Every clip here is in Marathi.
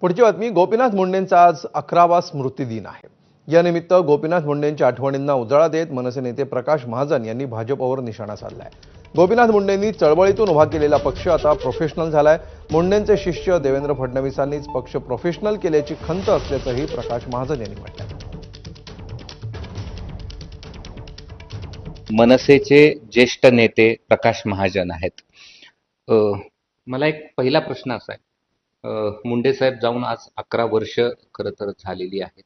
पुढची बातमी गोपीनाथ मुंडेंचा आज अकरावा स्मृती दिन आहे. यानिमित्त गोपीनाथ मुंडेंच्या आठवणींना उजाळा देत मनसे नेते प्रकाश महाजन यांनी भाजपवर निशाणा साधलाय. गोपीनाथ मुंडेंनी चळवळीतून उभा केलेला पक्ष आता प्रोफेशनल झालाय. मुंडेंचे शिष्य देवेंद्र फडणवीसांनीच पक्ष प्रोफेशनल केल्याची खंत असल्याचंही प्रकाश महाजन यांनी म्हटलं मनसेचे ज्येष्ठ नेते प्रकाश महाजन आहेत. मला एक पहिला प्रश्न असा आहे. मुंडे साहेब जाऊन आज अकरा वर्ष खरं तर झालेली आहेत.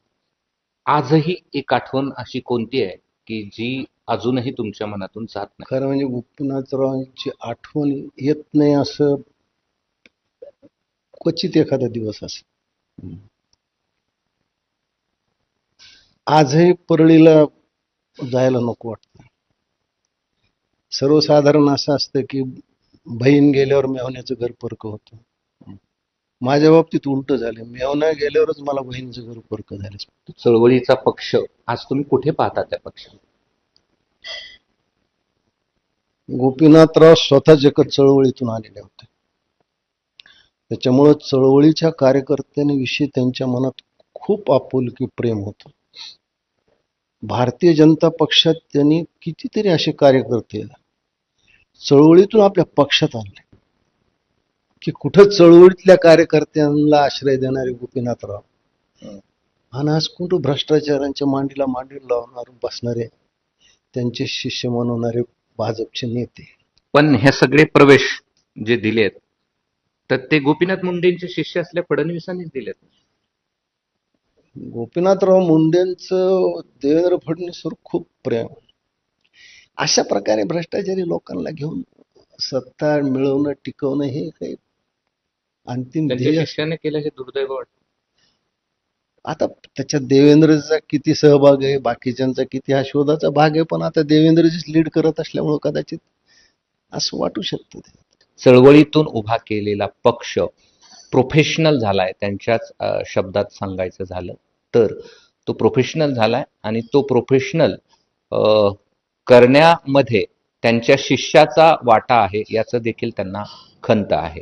आजही एक आठवण अशी कोणती आहे की जी अजूनही तुमच्या मनातून जात नाही? खरं म्हणजे गोपीनाथरावांची आठवण येत नाही असं क्वचित एखादा दिवस असेल. आजही परळीला जायला नको वाटतं. सर्वसाधारण असं असतं की बहीण गेल्यावर मेवण्याचं घर परक होतं. माझ्या बाबतीत उलट झालं. मेवण्या गेल्यावरच मला बहिणीचं घर परक झालं. चळवळीचा पक्ष. आज तुम्ही कुठे पाहता त्या पक्षाला? गोपीनाथराव स्वतःच एका चळवळीतून आलेले होते. त्याच्यामुळं चळवळीच्या कार्यकर्त्यांविषयी त्यांच्या मनात खूप आपुलकी प्रेम होतं. भारतीय जनता पक्षात त्यांनी कितीतरी असे कार्यकर्ते चळवळीतून आपल्या पक्षात आणले. की कुठं चळवळीतल्या कार्यकर्त्यांना आश्रय देणारे गोपीनाथराव. आणि आज कुठं भ्रष्टाचारांच्या मांडीला मांडी लावणार बसणारे त्यांचे शिष्य म्हणवणारे भाजपचे नेते. पण हे सगळे प्रवेश जे दिलेत तर ते गोपीनाथ मुंडेंचे शिष्य असल्या फडणवीसांनीच दिलेत. गोपीनाथराव मुंडेंचं देवेंद्र फडणवीसवर खूप प्रेम. अशा प्रकारे भ्रष्टाचारी लोकांना घेऊन सत्ता मिळवणं टिकवणं हे काही अंतिम ध्येय शिष्याने केलं हे दुर्दैव वाटतं. आता त्याच्यात देवेंद्रचा किती सहभाग आहे बाकीच्यांचा किती हा शोधाचा भाग आहे पण आता देवेंद्रजीच लीड करत असल्यामुळं कदाचित असं वाटू शकतं ते. चळवळीतून उभा केलेला पक्ष प्रोफेशनल झालाय त्यांच्याच शब्दात सांगायचं झालं तर. तो प्रोफेशनल झालाय आणि तो प्रोफेशनल करण्यामध्ये त्यांच्या शिष्याचा वाटा आहे याचं देखील त्यांना खंत आहे.